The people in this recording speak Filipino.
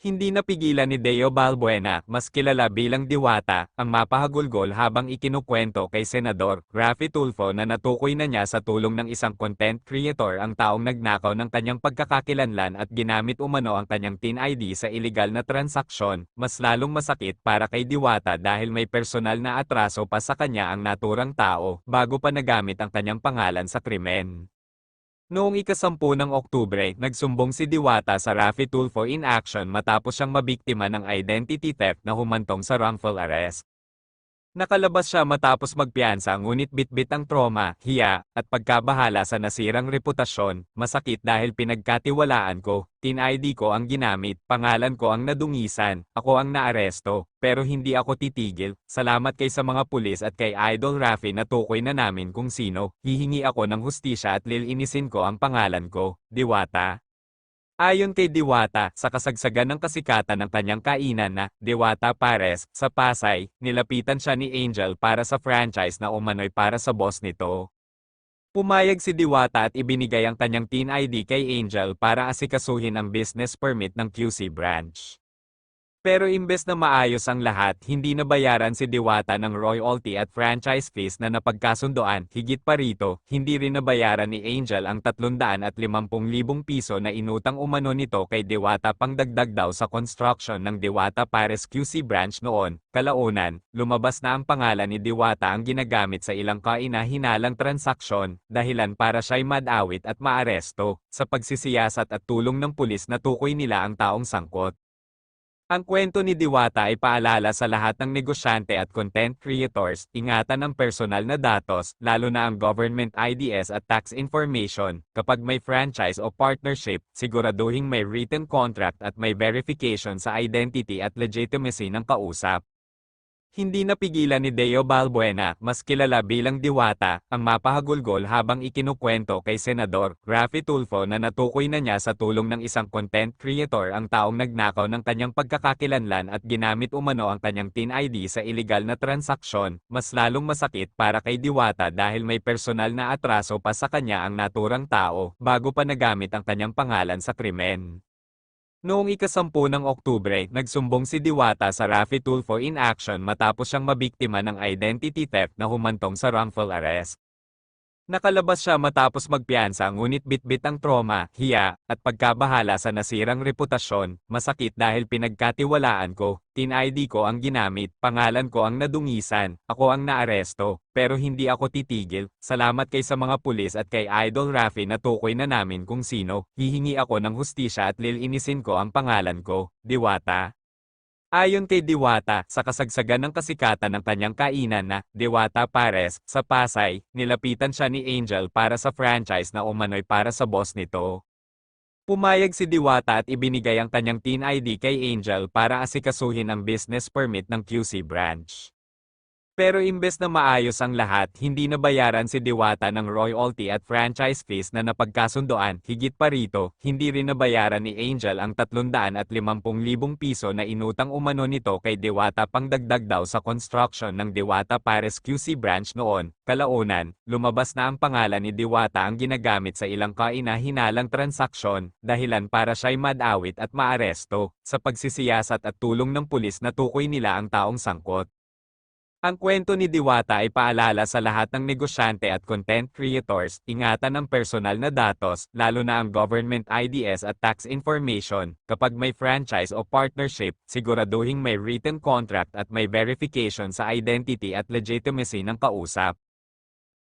Hindi napigilan ni Deo Balbuena, mas kilala bilang Diwata, ang mapahagulgol habang ikinukwento kay Senador Raffy Tulfo na natukoy na niya sa tulong ng isang content creator ang taong nagnakaw ng kanyang pagkakakilanlan at ginamit umano ang kanyang TIN ID sa illegal na transaksyon, mas lalong masakit para kay Diwata dahil may personal na atraso pa sa kanya ang naturang tao bago pa nagamit ang kanyang pangalan sa krimen. Noong ikasampu ng Oktubre, nagsumbong si Diwata sa Raffy Tulfo in action matapos siyang mabiktima ng identity theft na humantong sa wrongful arrest. Nakalabas siya matapos magpiyansa ngunit bitbit ang trauma, hiya, at pagkabahala sa nasirang reputasyon, masakit dahil pinagkatiwalaan ko, tin ID ko ang ginamit, pangalan ko ang nadungisan, ako ang naaresto, pero hindi ako titigil, salamat kay sa mga pulis at kay Idol Raffy na tukoy na namin kung sino, hihingi ako ng hustisya at lilinisin ko ang pangalan ko, Diwata. Ayon kay Diwata, sa kasagsagan ng kasikatan ng kanyang kainan na Diwata Pares sa Pasay, nilapitan siya ni Angel para sa franchise na umano'y para sa boss nito. Pumayag si Diwata at ibinigay ang kanyang TIN ID kay Angel para asikasuhin ang business permit ng QC branch. Pero imbes na maayos ang lahat, hindi nabayaran si Diwata ng royalty at franchise fees na napagkasundoan. Higit pa rito, hindi rin nabayaran ni Angel ang 350,000 piso na inutang umano nito kay Diwata pangdagdag daw sa construction ng Diwata Pares QC branch noon. Kalaunan, lumabas na ang pangalan ni Diwata ang ginagamit sa ilang kaina-hinalang transaksyon, dahilan para siya'y madawit at maaresto, sa pagsisiyasat at tulong ng pulis na tukoy nila ang taong sangkot. Ang kwento ni Diwata ay paalala sa lahat ng negosyante at content creators, ingatan ang personal na datos, lalo na ang government IDS at tax information. Kapag may franchise o partnership, siguraduhin may written contract at may verification sa identity at legitimacy ng kausap. Hindi napigilan ni Deo Balbuena, mas kilala bilang Diwata, ang mapahagulgol habang ikinukwento kay Senador Raffy Tulfo na natukoy na niya sa tulong ng isang content creator ang taong nagnakaw ng kanyang pagkakakilanlan at ginamit umano ang kanyang TIN ID sa illegal na transaksyon, mas lalong masakit para kay Diwata dahil may personal na atraso pa sa kanya ang naturang tao bago pa nagamit ang kanyang pangalan sa krimen. Noong ikasampu ng Oktubre, nagsumbong si Diwata sa Raffy Tulfo in action matapos siyang mabiktima ng identity theft na humantong sa wrongful arrest. Nakalabas siya matapos magpiyansa ngunit bitbit ang trauma, hiya, at pagkabahala sa nasirang reputasyon, masakit dahil pinagkatiwalaan ko, tin ID ko ang ginamit, pangalan ko ang nadungisan, ako ang naaresto, pero hindi ako titigil, salamat kay sa mga pulis at kay Idol Raffy na tukoy na namin kung sino, hihingi ako ng hustisya at lilinisin ko ang pangalan ko, Diwata. Ayon kay Diwata, sa kasagsagan ng kasikatan ng kanyang kainan na Diwata Pares sa Pasay, nilapitan siya ni Angel para sa franchise na umano'y para sa boss nito. Pumayag si Diwata at ibinigay ang kanyang TIN ID kay Angel para asikasuhin ang business permit ng QC branch. Pero imbes na maayos ang lahat, hindi nabayaran si Diwata ng royalty at franchise fees na napagkasundoan. Higit pa rito, hindi rin nabayaran ni Angel ang 350,000 piso na inutang umano nito kay Diwata pangdagdag daw sa construction ng Diwata Pares QC branch noon. Kalaunan, lumabas na ang pangalan ni Diwata ang ginagamit sa ilang kaina-hinalang transaksyon, dahilan para siya'y madawit at maaresto, sa pagsisiyasat at tulong ng pulis na tukoy nila ang taong sangkot. Ang kwento ni Diwata ay paalala sa lahat ng negosyante at content creators, ingatan ang personal na datos, lalo na ang government IDS at tax information. Kapag may franchise o partnership, siguraduhin may written contract at may verification sa identity at legitimacy ng kausap.